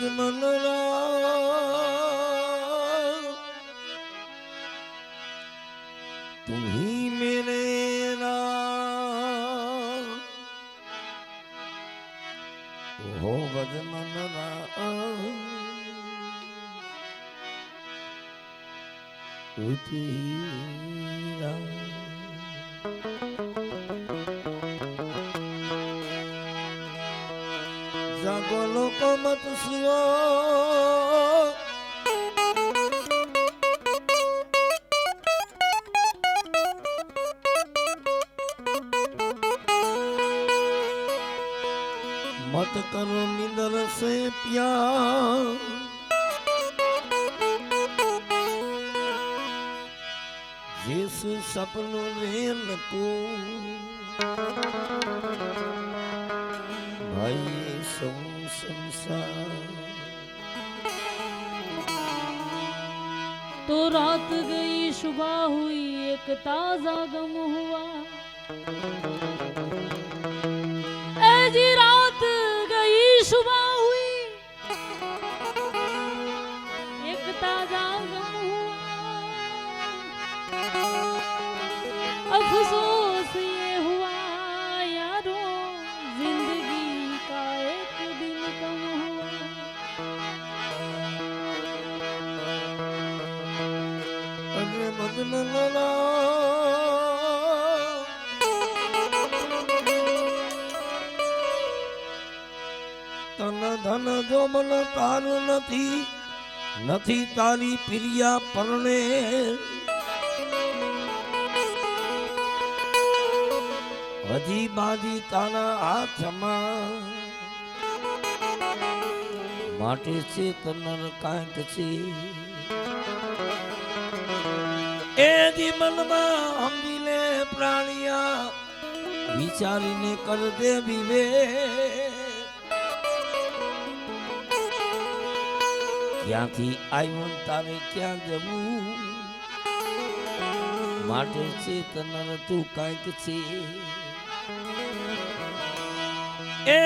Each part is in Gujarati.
મન તુહી મેરે હો ભજ મન રા વાત સુઓ મત કરો નિંદર સે પ્યા જેસ સપનું રે નકો ભાઈ સૌ संसार तो रात गई सुबह हुई एक ताजा गम हुआ ए जी रात गई सुबह તન ધન જો મન તારું નથી નથી તારી પ્રિયા પરણે હજી બાજી તારા હાથમાં માટે છે તનર કાંઈક છે એ મનમાં સમજી લે પ્રાણિયા, વિચારીને કર દે વિવે ક્યાંથી આવ્યું તારે ક્યાં જવું? માટે ચેતન તું કાંઈક છે. એ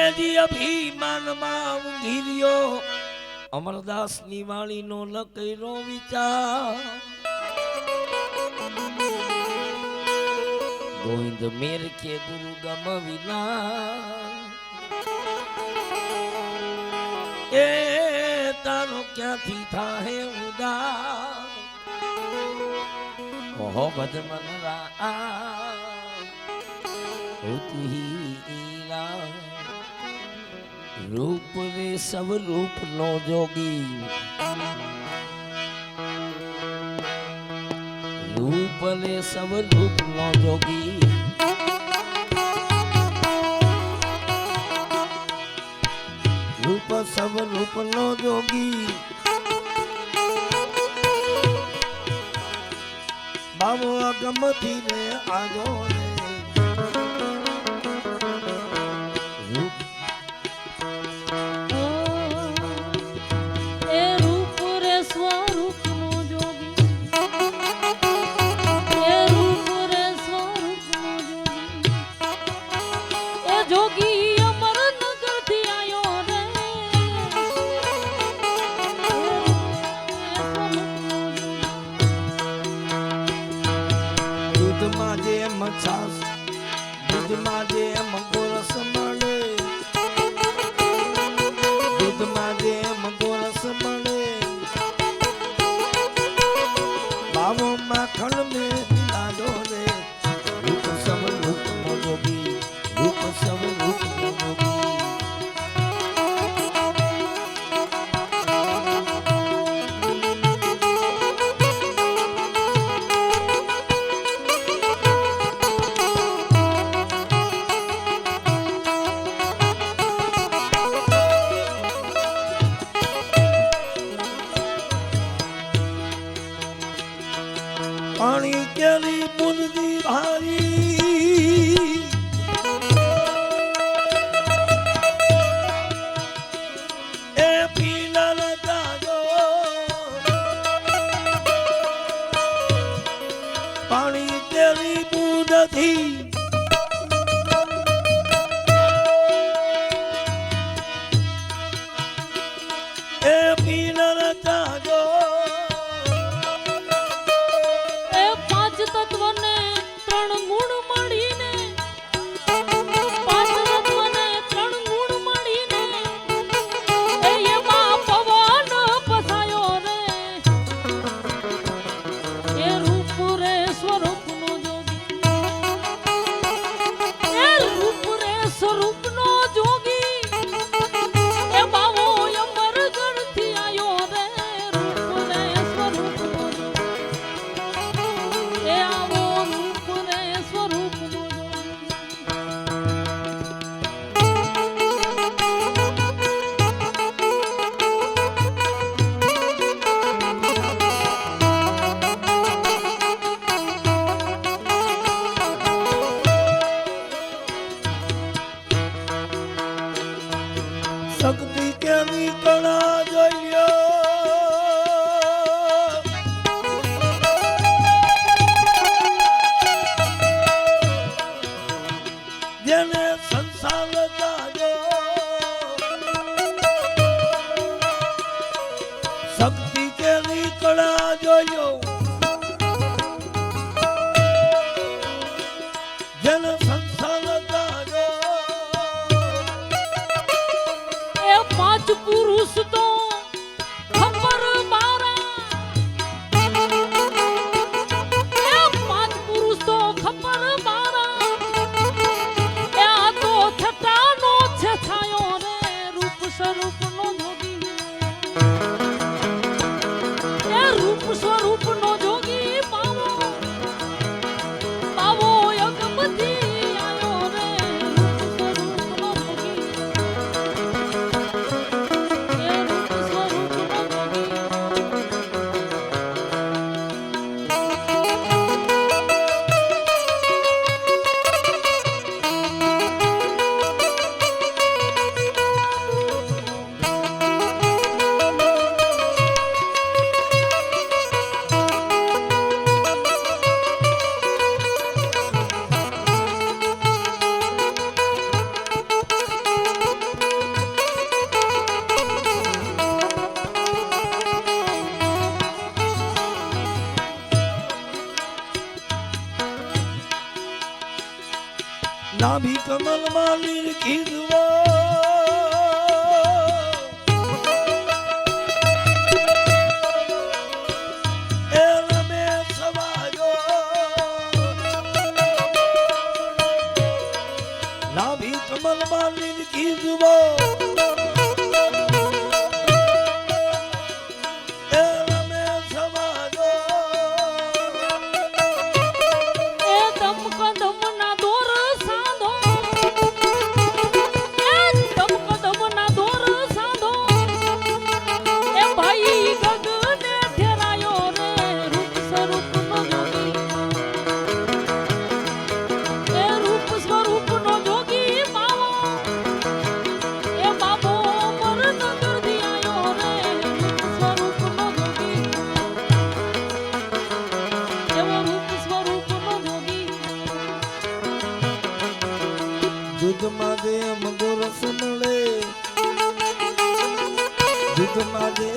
અભિમાનમાં ઊંઘી રહ્યો અમરદાસની વાણીનો ન કર્યો વિચાર. ગોવિંદ મેર કે ગુરુ ગમ વિના એ તારો ક્યાંથી થાહે ઉદા ઓહો ભજમન રા હોતી રૂપ રે સબ રૂપ નો જોગી રે સબ રૂપ નો જોગી. રૂપ સબ રૂપ નો જોગી. બાબો અગમથી રે આજો રે દૂધમાં yo yo মন মালিক কি যুবক દૂધમાં દે અમગો રસ મળે દૂધમાં દે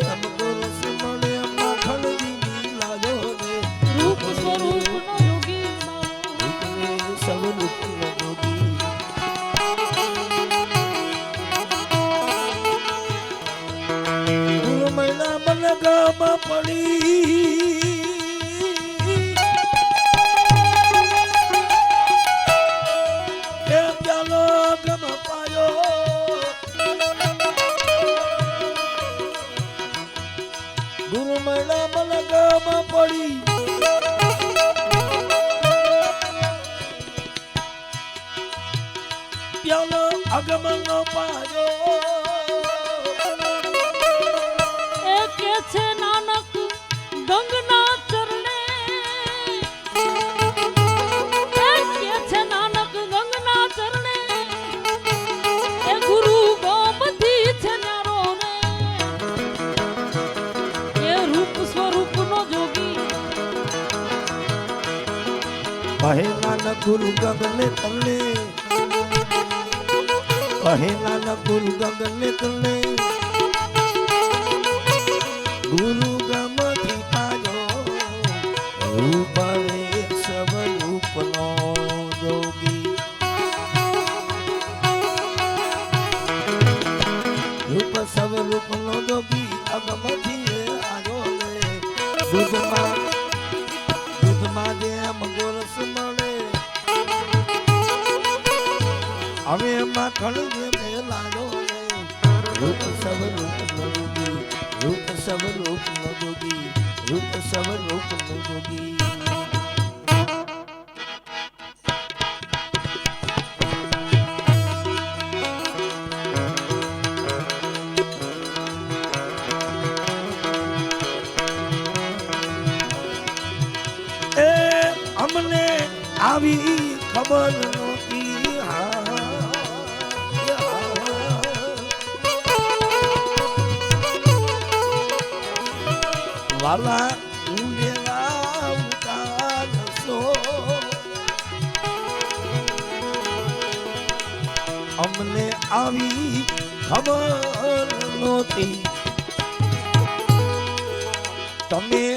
પ્યાલો આગમન પાયો. એ કે છે નાનક ગંગના ચરણે? એ કે છે નાનક ગંગના ચરણે? એ ગુરુ ગોમતી છે રે. એ રૂપ સ્વરૂપનો જોગી. કહે નાનક ગુરુ ગગને તલે નાનક ગુરુ ગગને તને ગુરુ ગમથી પાજો રૂપ રે સબ રૂપનો જોગી. રૂપ સબ રૂપનો જોગી. અગમથી આજો રે દૂધમાં હવે માખણ મેલાયો રે. રૂપ સબ રૂપ જોગી રૂપ સબ રૂપ જોગી રૂપ સબ રૂપ નો અમને આવી ખબર નહોતી. તમે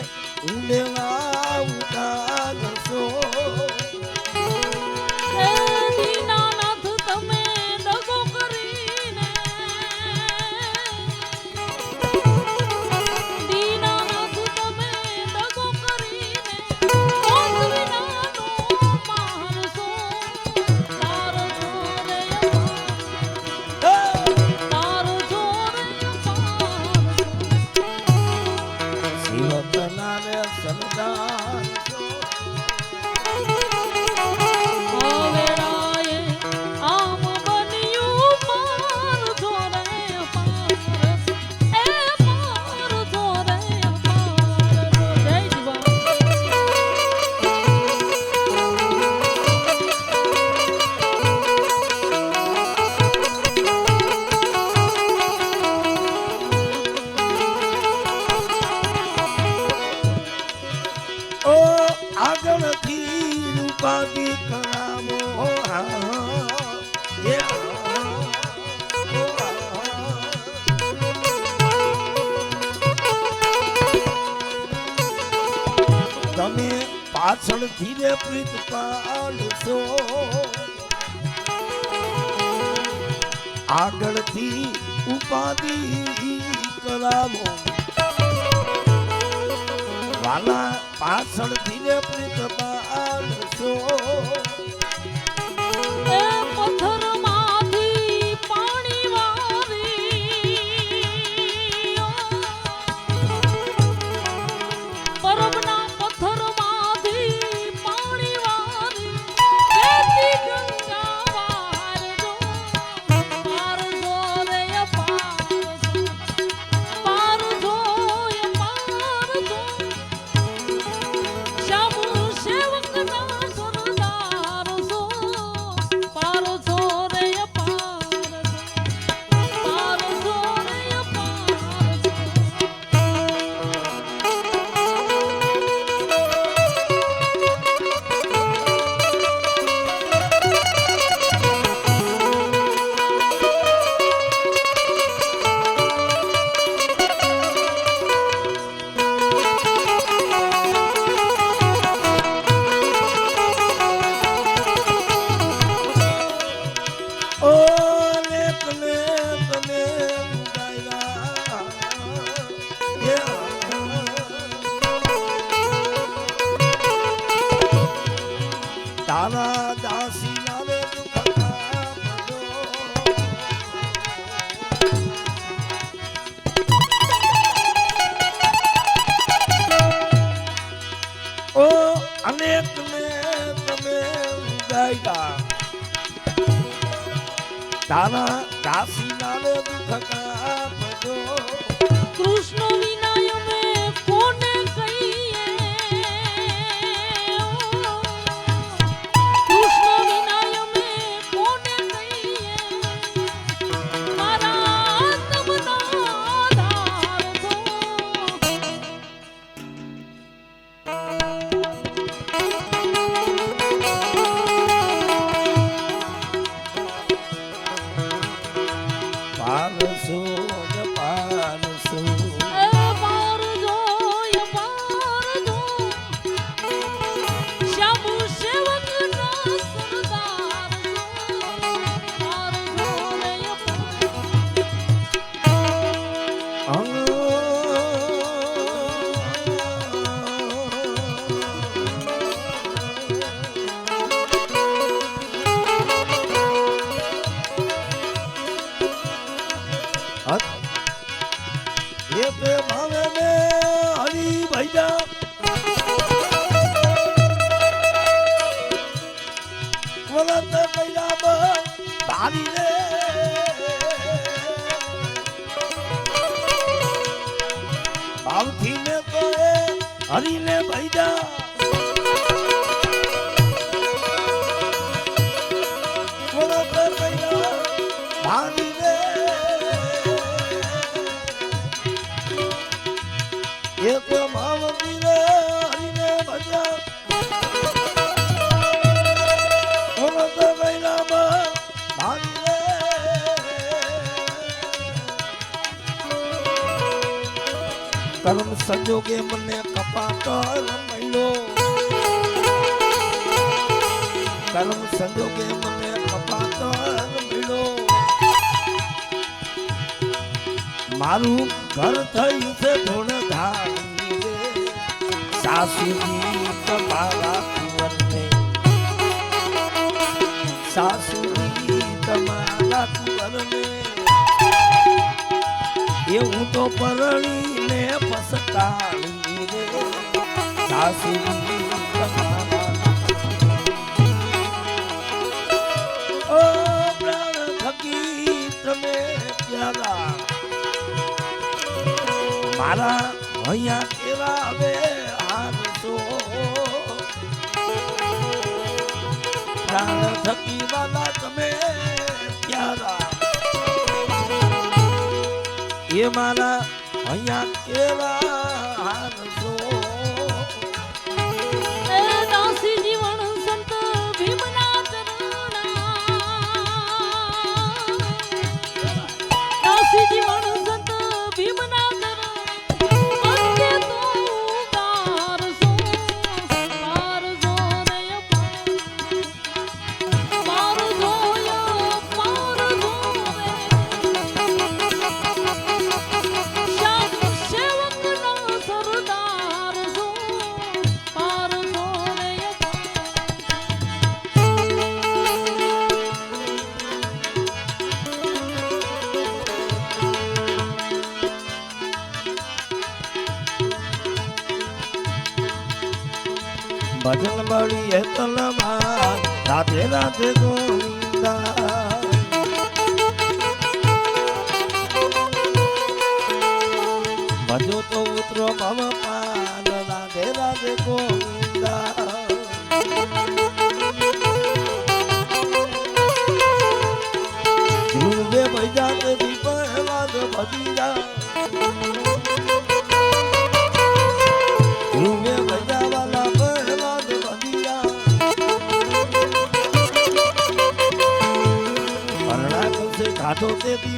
પાછળ ધીરે પ્રીત પાડશો. આગળથી ઉપાધિ કરાવો. વાલા પાછળ ધીરે પ્રીત પાડશો. ભરત કૈલાબ ભાવી રે ભાવથી ને હરીને ભૈજા સંજોગે મને કપાટ મળ્યો કર્મ સંજોગે મને કપાટ મળ્યો મારું ઘર થયું છે ધૂળ ધારી સાસુજી, તમારા કુંવરને. સાસુજી, તમારા કુંવરને. એ હું તો પરણીને તમે પ્યારા મારા અહીંયા કેવા પ્રાણ થકી વાલા તમે પ્યારા એ મારા અહીંયા કેવા ભજન હે તલમાં રાધે રાધે ગોવિંદા. ભજો તો ઉતરો ભવ પાન રાધે રાધે ગોવિંદા. ધ્રુવે ભજા તે દીપલા ભજી જા I told them.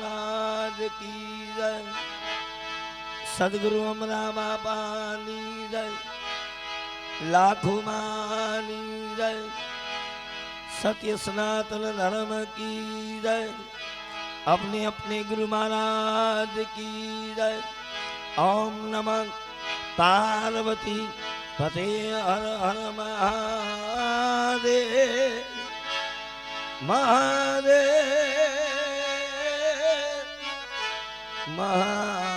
મહારાજ કી જય સદગુરુ અમરા બાપાની જય લાખો માની જય સત્ય સનાતન ધર્મ की जय अपने अपने गुरु महाराज की जय ओम नमः पार्वती पते हर हर महादेव महादेव महा